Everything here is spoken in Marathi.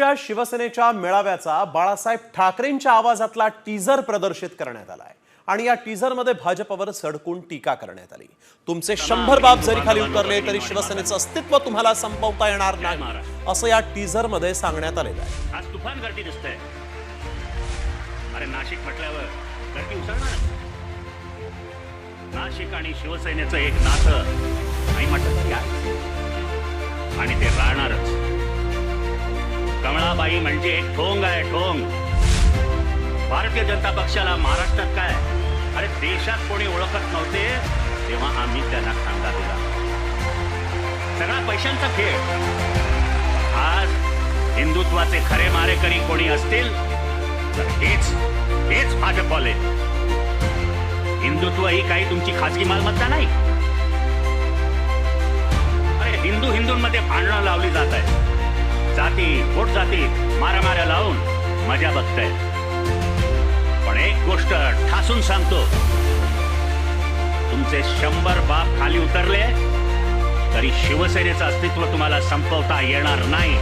नाशिकच्या शिवसेनेच्या मेळाव्याचा बाळासाहेब ठाकरेंच्या आवाजातला टीझर प्रदर्शित करण्यात आलाय. आणि या टीझरमध्ये भाजपवर सडकून टीका करण्यात आली. तुमचे शंभर बाब जरी खाली उतरले तरी शिवसेनेचं अस्तित्व तुम्हाला संपवता येणार नाही. असं या टीझरमध्ये सांगण्यात आलेलं आहे. आज तुफान गर्दी दिसतंय. अरे नाशिक म्हटल्यावर गर्दी उसळणार. नाशिक आणि शिवसेनेचं एक नातं नाही म्हटलं. आणि ते राहणारच. कमळाबाई म्हणजे एक ठोंग आहे ठोंग. भारतीय जनता पक्षाला महाराष्ट्रात काय? अरे देशात कोणी ओळखत नव्हते तेव्हा आम्ही त्यांना खांदा दिला. सगळा पैशांचा खेळ. आज हिंदुत्वाचे खरे मारेकरी कोणी असतील तर हेच हेच भाजपवाले. हिंदुत्व ही काही तुमची खाजगी मालमत्ता नाही. अरे हिंदू हिंदूंमध्ये भांडणं लावली जात आहे जाती पोट जाती मारामाऱ्या लावून मजा बघताय. पण एक गोष्ट ठासून सांगतो. तुमचे शंभर बाप खाली उतरले तरी शिवसेनेचं अस्तित्व तुम्हाला संपवता येणार नाही.